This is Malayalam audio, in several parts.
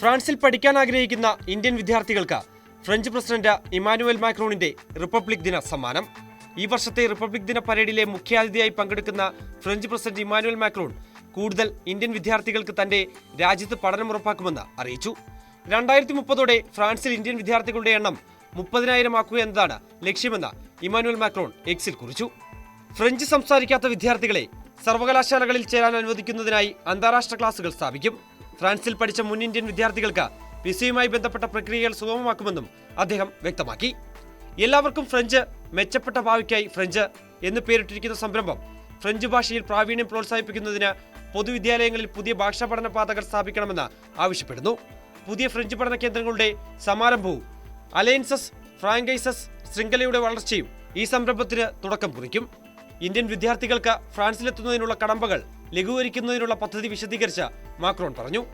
ഫ്രാൻസിൽ പഠിക്കാൻ ആഗ്രഹിക്കുന്ന ഇന്ത്യൻ വിദ്യാർത്ഥികൾക്ക് ഫ്രഞ്ച് പ്രസിഡന്റ് ഇമാനുവൽ മാക്രോണിന്റെ റിപ്പബ്ലിക് ദിന സമ്മാനം. ഈ വർഷത്തെ റിപ്പബ്ലിക് ദിന പരേഡിലെ മുഖ്യാതിഥിയായി പങ്കെടുക്കുന്ന ഫ്രഞ്ച് പ്രസിഡന്റ് ഇമാനുവൽ മാക്രോൺ കൂടുതൽ ഇന്ത്യൻ വിദ്യാർത്ഥികൾക്ക് തന്റെ രാജ്യത്ത് പഠനം ഉറപ്പാക്കുമെന്ന് അറിയിച്ചു. രണ്ടായിരത്തി മുപ്പതോടെ ഫ്രാൻസിൽ ഇന്ത്യൻ വിദ്യാർത്ഥികളുടെ എണ്ണം മുപ്പതിനായിരം ആക്കുക എന്നതാണ് ലക്ഷ്യമെന്ന് ഇമാനുവൽ മാക്രോൺ എക്സിൽ കുറിച്ചു. ഫ്രഞ്ച് സംസാരിക്കാത്ത വിദ്യാർത്ഥികളെ സർവകലാശാലകളിൽ ചേരാൻ അനുവദിക്കുന്നതിനായി അന്താരാഷ്ട്ര ക്ലാസുകൾ സ്ഥാപിക്കും. ഫ്രാൻസിൽ പഠിച്ച മുൻ ഇന്ത്യൻ വിദ്യാർത്ഥികൾക്ക് വിസയുമായി ബന്ധപ്പെട്ട പ്രക്രിയകൾ സുഗമമാക്കുമെന്നും അദ്ദേഹം വ്യക്തമാക്കി. എല്ലാവർക്കും ഫ്രഞ്ച് മെച്ചപ്പെട്ട ഭാവിക്കായി ഫ്രഞ്ച് എന്ന് പേരിട്ടിരിക്കുന്ന സംരംഭം ഫ്രഞ്ച് ഭാഷയിൽ പ്രാവീണ്യം പ്രോത്സാഹിപ്പിക്കുന്നതിന് പൊതുവിദ്യാലയങ്ങളിൽ പുതിയ ഭാഷാ പഠന പാതകൾ സ്ഥാപിക്കണമെന്ന് ആവശ്യപ്പെടുന്നു. പുതിയ ഫ്രഞ്ച് പഠന കേന്ദ്രങ്ങളുടെ സമാരംഭവും അലയൻസസ് ഫ്രാങ്കൈസസ് ശൃംഖലയുടെ വളർച്ചയും ഈ സംരംഭത്തിന് തുടക്കം കുറിക്കും. ഇന്ത്യൻ വിദ്യാർത്ഥികൾക്ക് ഫ്രാൻസിലെത്തുന്നതിനുള്ള കടമ്പകൾ ലഘൂകരിക്കുന്നതിനുള്ള പദ്ധതി വിശദീകരിച്ച മാക്രോൺ പറഞ്ഞു.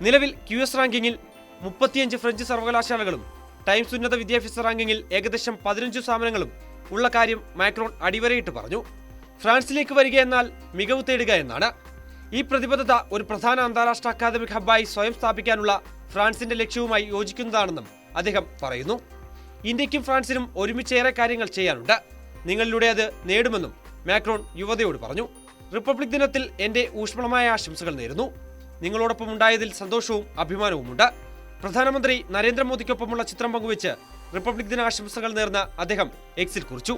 നിലവിൽ ക്യു എസ് റാങ്കിങ്ങിൽ മുപ്പത്തിയഞ്ച് ഫ്രഞ്ച് സർവകലാശാലകളും ടൈംസ് ഉന്നത വിദ്യാഭ്യാസ റാങ്കിങ്ങിൽ ഏകദേശം പതിനഞ്ച് സ്ഥാപനങ്ങളും ഉള്ള കാര്യം മാക്രോൺ അടിവരയിട്ട് പറഞ്ഞു. ഫ്രാൻസിലേക്ക് വരിക എന്നാൽ മികവ് തേടുക എന്നാണ്. ഈ പ്രതിബദ്ധത ഒരു പ്രധാന അന്താരാഷ്ട്ര അക്കാദമിക് ഹബ്ബായി സ്വയം സ്ഥാപിക്കാനുള്ള ഫ്രാൻസിന്റെ ലക്ഷ്യവുമായി യോജിക്കുന്നതാണെന്നും അദ്ദേഹം പറയുന്നു. ഇന്ത്യക്കും ഫ്രാൻസിനും ഒരുമിച്ചേറെ കാര്യങ്ങൾ ചെയ്യാനുണ്ട്. നിങ്ങളിലൂടെ അത് നേടുമെന്നും മാക്രോൺ യുവതയോട് പറഞ്ഞു. റിപ്പബ്ലിക് ദിനത്തിൽ എന്റെ ഊഷ്മളമായ ആശംസകൾ നേരുന്നു. നിങ്ങളോടൊപ്പം ഉണ്ടായതിൽ സന്തോഷവും അഭിമാനവുമുണ്ട്. പ്രധാനമന്ത്രി നരേന്ദ്രമോദിക്കൊപ്പമുള്ള ചിത്രം പങ്കുവച്ച് റിപ്പബ്ലിക് ദിനാശംസകൾ നേർന്ന അദ്ദേഹം എക്സിൽ കുറിച്ചു.